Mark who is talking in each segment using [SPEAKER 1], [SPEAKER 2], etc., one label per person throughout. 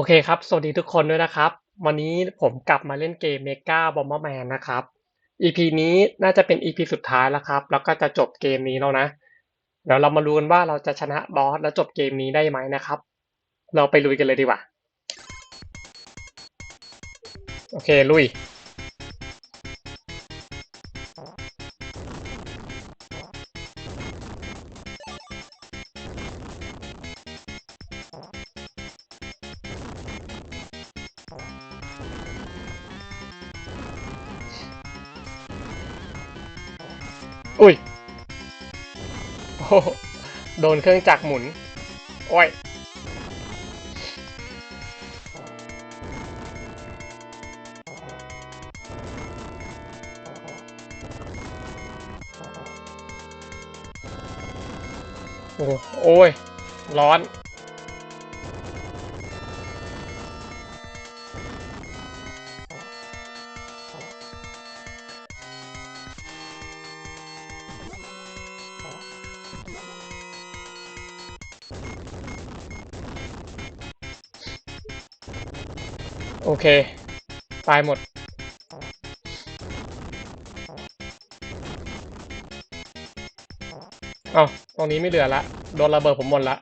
[SPEAKER 1] โอเคครับ สวัสดีทุกคนด้วยนะครับ วันนี้ผมกลับมาเล่นเกม Mega Bomberman นะครับ EP นี้น่าจะเป็น EP สุดท้ายแล้วครับ แล้วก็จะจบเกมนี้แล้วนะ เดี๋ยวเรามาดูกันว่าเราจะชนะบอสแล้วจบเกมนี้ได้ไหมนะครับ เราไปลุยกันเลยดีกว่า โอเค ลุย อุ้ยโอ้โหโดนเครื่องจักรหมุน โอ้ย โอ้ย ร้อน อเค ตายหมด เอาตรงนี้ไม่เหลือละ โดนระเบิดผมหมดละ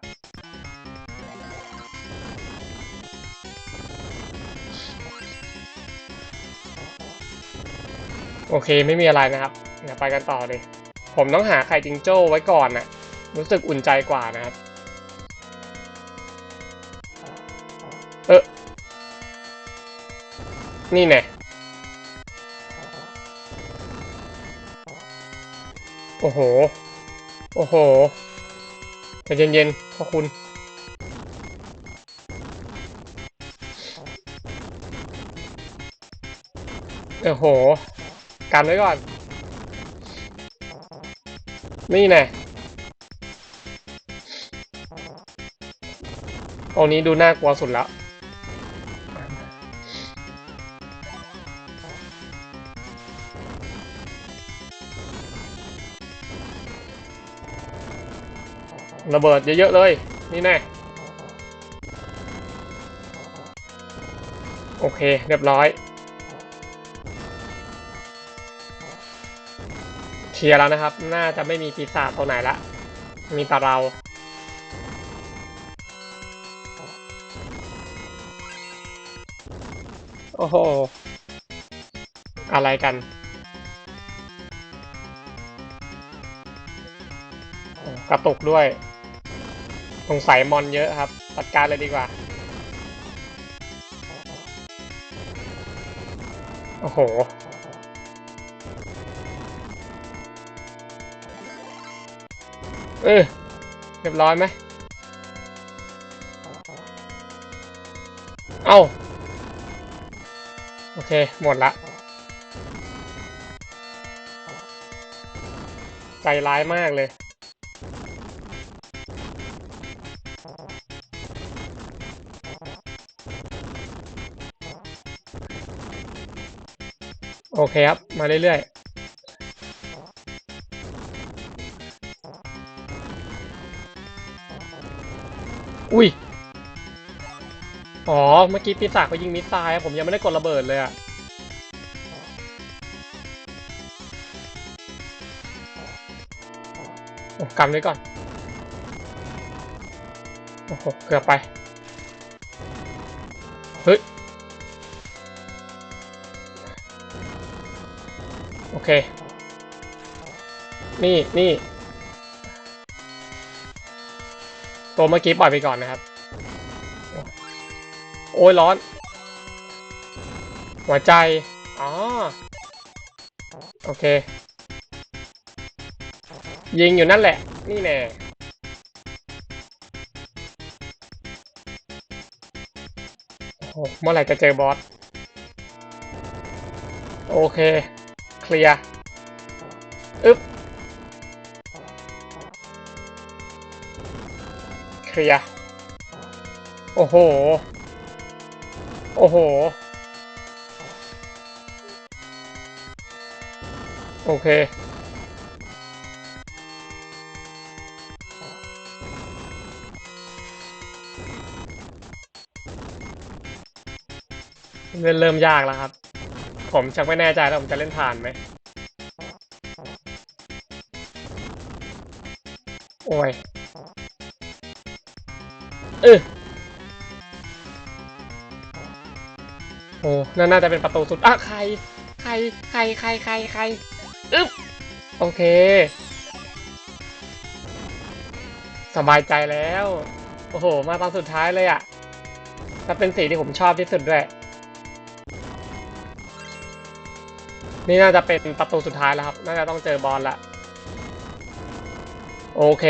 [SPEAKER 1] โอเคไม่มีอะไรนะครับเดี๋ยวไปกันต่อเลย ผมต้องหาไข่จิงโจ้ไว้ก่อนน่ะ รู้สึกอุ่นใจกว่านะครับ เออ นี่แน่โอ้โห โอ้โหใจเย็นๆพ่อคุณ โอ้โห กันไว้ก่อน นี่แน่ตรงนี้ดูน่ากลัวสุดแล้ว ระเบิดเยอะๆเลย นี่แน่โอเค เรียบร้อย เคลียร์แล้วนะครับ น่าจะไม่มีปีศาจตัวไหนละ มีแต่เรา โอ้โห อะไรกันกระตุกด้วย สงสัยมอนเยอะครับ จัดการเลยดีกว่า โอ้โห เออเรียบร้อยไหม เอ้า โอเค หมดละ ใจร้ายมากเลย โอเคครับ มาเรื่อยๆ อุ้ย อ๋อ เมื่อกี้ปีศาจเขายิงมิสไซล์ผมยังไม่ได้กดระเบิดเลยอะโอ้กันไว้ก่อน โอ้โห เกือบไป เฮ้ย โอเค นี่นี่ตัวเมื่อกี้ปล่อยไปก่อนนะครับ โอ้ยร้อน หัวใจ อ๋อ โอเค ยิงอยู่นั่นแหละ นี่แน่โอ้เมื่อไหร่จะเจอบอส โอเค เคลียร์อึ๊บเคลียร์โอ้โห โอ้โห โอเคเล่นเริ่มยากแล้วครับ ผมชักไม่แน่ใจแล้วผมจะเล่นผ่านไหม โอ้ย เออโอ้น่าจะเป็นประตูสุด อะ ใคร ใคร ใคร ใคร ใคร ใคร อึ๊บ โอเค สบายใจแล้ว โอ้โห มาตอนสุดท้ายเลยอะ่ะ ถ้าเป็นสีที่ผมชอบที่สุดด้วย นี่น่าจะเป็นประตูสุดท้ายแล้วครับ น่าจะต้องเจอบอสละ โอเค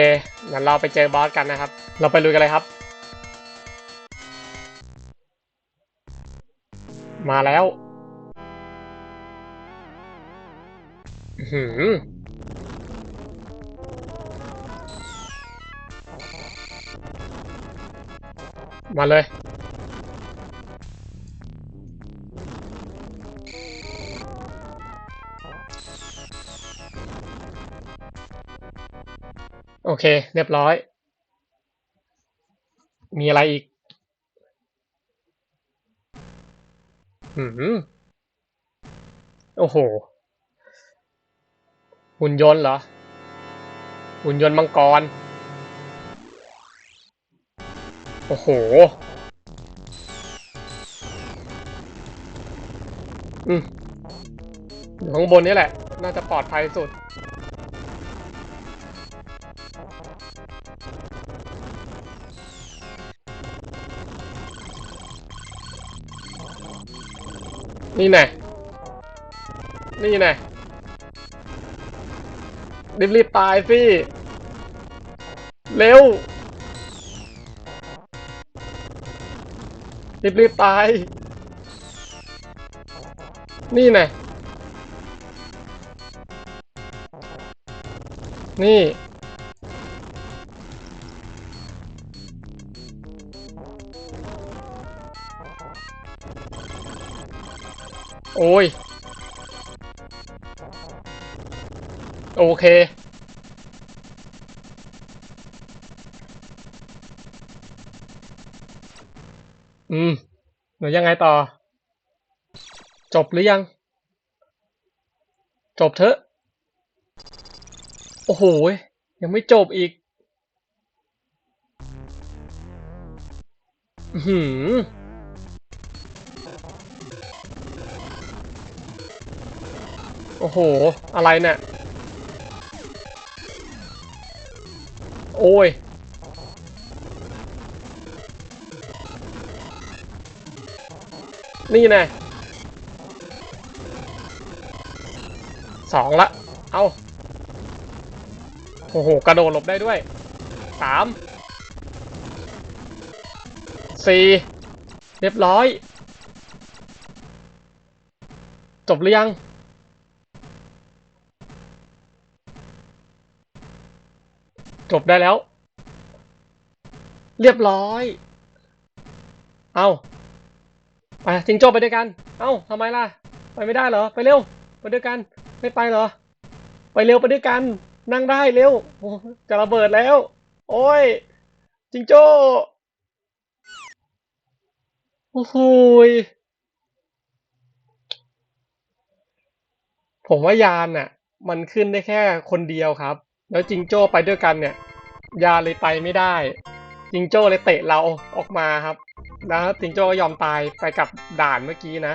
[SPEAKER 1] งั้นเราไปเจอบอสกันนะครับ เราไปลุยกันเลยครับ มาแล้วหือมาเลย โอเค เรียบร้อย มีอะไรอีกหืมโอ้โห หุ่นยนต์เหรอ หุ่นยนต์มังกร โอ้โห อืมอยู่ข้างบนนี่แหละ น่าจะปลอดภัยสุด นี่แน่นี่แน่รีบๆตายสิ เร็ว รีบๆตาย นี่ไงนี่ โอ้ย โอเค อืมหนูยังไงต่อ จบหรือยัง จบเถอะ โอ้โห ยังไม่จบอีกหือ โอ้โห อะไรเนี่ย โอ้ย นี่แน่สองละ เอาโอ้โห กระโดดหลบได้ด้วยสามสี่เรียบร้อย จบหรือยัง จบได้แล้ว เรียบร้อย เอาไปจิงโจ้ไปด้วยกัน เอ้าทำไมล่ะ ไปไม่ได้เหรอ ไปเร็ว ไปด้วยกัน ไม่ไปเหรอ ไปเร็วไปด้วยกัน นั่งได้เร็ว จะระเบิดแล้ว โอ้ย จิงโจ้ โอ้โหยผมว่ายานน่ะ มันขึ้นได้แค่คนเดียวครับ แล้วจิงโจ้ไปด้วยกันเนี่ย ยาเลยไปไม่ได้ จิงโจ้เลยเตะเราออกมาครับ แล้วจิงโจ้ก็ยอมตายไปกับด่านเมื่อกี้นะ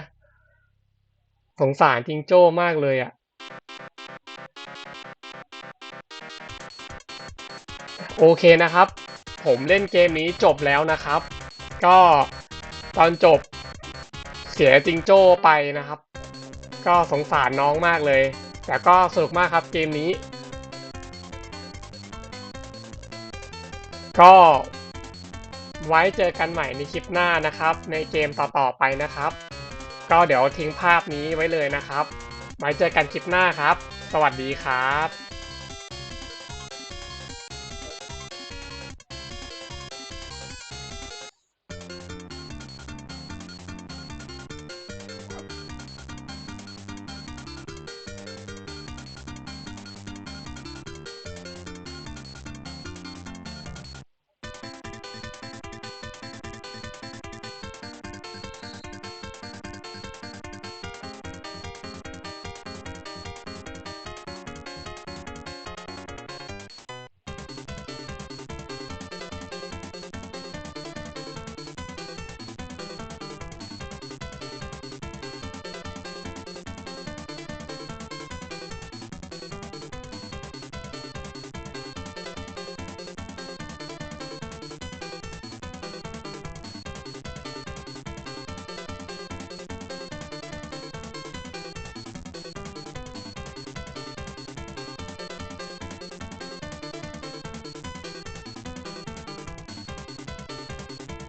[SPEAKER 1] สงสารจิงโจ้มากเลยอะ่ะโอเคนะครับ ผมเล่นเกมนี้จบแล้วนะครับ ก็ตอนจบเสียจิงโจ้ไปนะครับ ก็สงสารน้องมากเลย แต่ก็สนุกมากครับเกมนี้ ก็ไว้เจอกันใหม่ในคลิปหน้านะครับ ในเกมต่อๆไปนะครับ ก็เดี๋ยวทิ้งภาพนี้ไว้เลยนะครับ ไว้เจอกันคลิปหน้าครับ สวัสดีครับ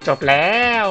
[SPEAKER 1] จบแล้ว